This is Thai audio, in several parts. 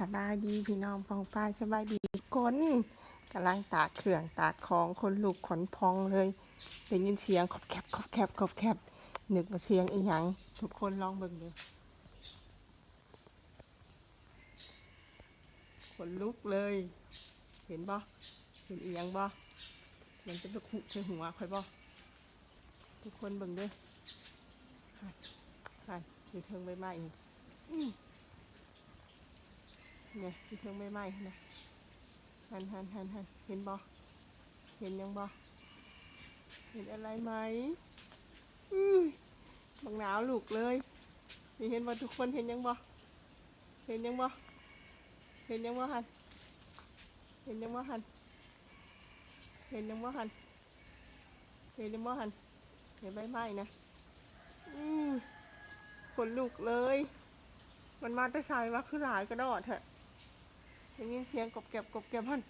สบายดีพี่น้องปองป้ายสบายดีคนกำลังตากเครื่องตากของคนลูกขนพองเลยได้ยินเสียงขอบแคบขอบแคบขอบแคบนึกว่าเสียงอีหยังทุกคนลองเบิ่งดูขนลุกเลย เห็นบ่เห็นอีหยังบ่มันจะไปขุใส่หัวคอยบ่ทุกคนเบิ่งด้อหันหันมีเทิงใบไม้อีก เนี่ยที่เทิงไม่ไหม้นะหันหันหันหันเห็นบอเห็นยังบอเห็นอะไรไหมอุ้ยบังหนาวลูกเลยนี่เห็นบอทุกคนเห็นยังบอเห็นยังบอเห็นยังบอหันเห็นยังบอหันเห็นยังบอหันเห็นยังบอหันเห็นใบไม้นะอือขนลุกเลย มันมาแต่ชายว่าคือหลายกระดอดแท้ ด้ยินเสียงกบเก็บกบเก็บพัน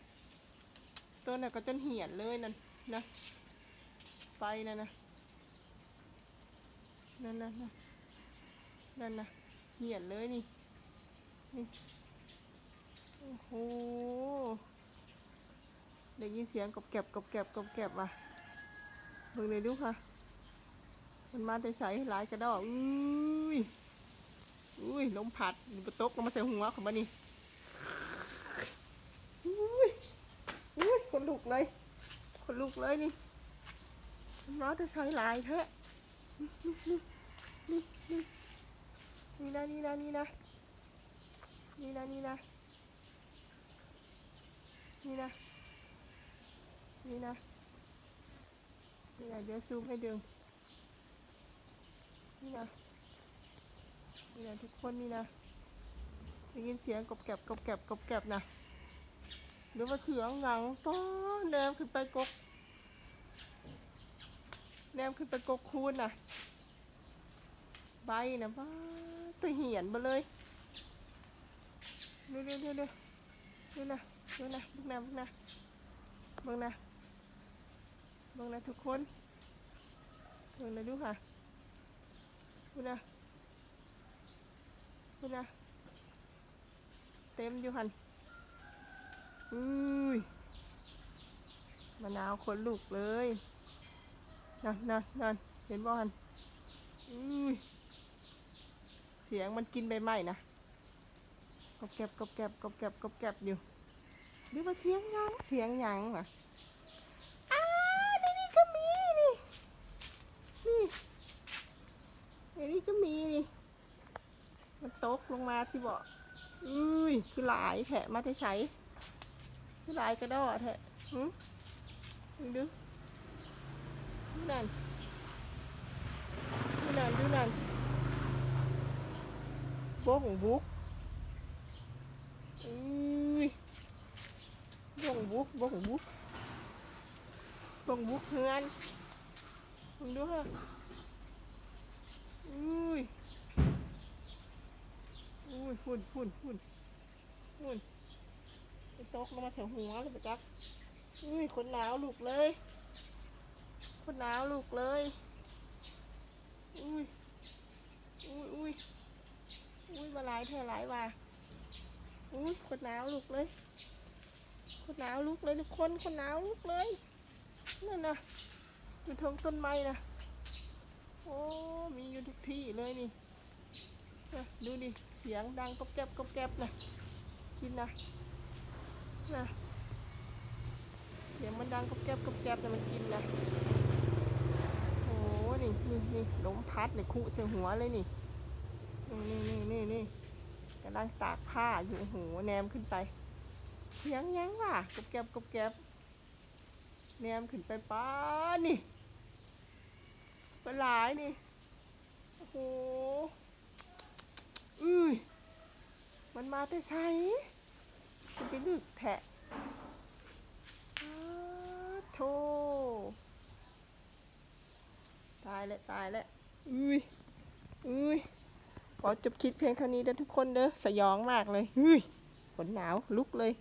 ตัวน่ะก็จนเหี่ยนเลยนั่นนะไฟนั่นนะนั่นนะนั่นนั่นนะเหี่ยนเลยนี่นี่โอ้โหได้ยินเสียงกบเก็บกบเก็บกบเก็บว่ะเบิ่งเลยดูค่ะ มันมาแต่ใสหลายกระดอกอุ้ยอุ้ยลมพัดอยู่บนโต๊ะลงมาใส่หัวของมันนี่อุ้ยอุ้ย คนลุกเลย คนลุกเลยนี่น้องจะใช้ลายแท้นี่นี่นี่นะนี่นะนี่นะนี่นะนี่นะนี่นะนี่นะนี่นะเดี๋ยวซูมให้ดึงนี่นะนี่นะทุกคนนี่นะได้ยินเสียงกบแกบกบแกบกบแกบนะ หรือว่าเสียงหนังต้อนแนมขึ้นไปกก แนมขึ้นไปกกคูนน่ะ ใบนะบ้าไปเหียนมาเลยเร็วเร็วเร็วเร็วเร็วนะเร็วนะบึกนะบึกนะเบิ่งนะเบิ่งนะทุกคนเบิ่งนะดูค่ะดูนะดูนะเต็มอยู่หัน อุ้ยมะนาวคนลูกเลยนั่นนั่นนั่นเห็นบ่หันอุ้ยเสียงมันกินใบไม้นะกบแกบกบแกบกบแกบกบแกบอยู่หรือว่าเสียงยังเสียงยังวะอ้านี่นี่ก็มีนี่นี่ไอ้นี่ก็มีนี่มันตกลงมาที่เบาะอุ้ยคือหลายแถะมาได้ใช้ คือหลายกระดอแถะหึดูดูดูนั่นดูนั่นดูนั่นโบกของบุ๊กอุ้ยโบกของบุ๊กโบกของบุ๊กโบกของบุ๊กเฮือนมึงดูฮะอุ้ยอุ้ยฝุ่นฝุ่นฝุ่นฝุ่นไป ตกลงมาใส่หัวเลยปะจักอุ้ยคนหนาวลูกเลย คนหนาวลูกเลย อุ้ย อุ้ยอุ้ยอุ้ยมาหลายเท่าหลายว่าอุ้ยคนหนาวลูกเลย คนหนาวลูกเลยทุกคน คนหนาวลูกเลยนั่นนะอยู่ทงต้นไม้นะโอ้มีอยู่ทุกที่เลยนี่ดูดิเสียงดังกบแกบกบแกบนะกินนะ นะเสียงมันดังกบแกบกบแกบแต่มันกินนะโอ้นี่นี่นี่ลมพัดเนี่ยคุใส่หัวเลยนี่นี่นี่นี่นี่กำลังตากผ้าอยู่โอ้โหแนมขึ้นไปเสียงยังว่ะกบแกบกบแกบแนมขึ้นไปป้านี่ปลาหลายนี่โอ้โห อุ้ย มันมาแต่ใช้ จะไปลึกแทะโธ่ตายแล้วตายแล้วอุ้ยอุ้ยขอจบคลิปเพียงเท่านี้เด้อทุกคนเด้อสยองมากเลยอุ้ยฝนหนาวลุกเลย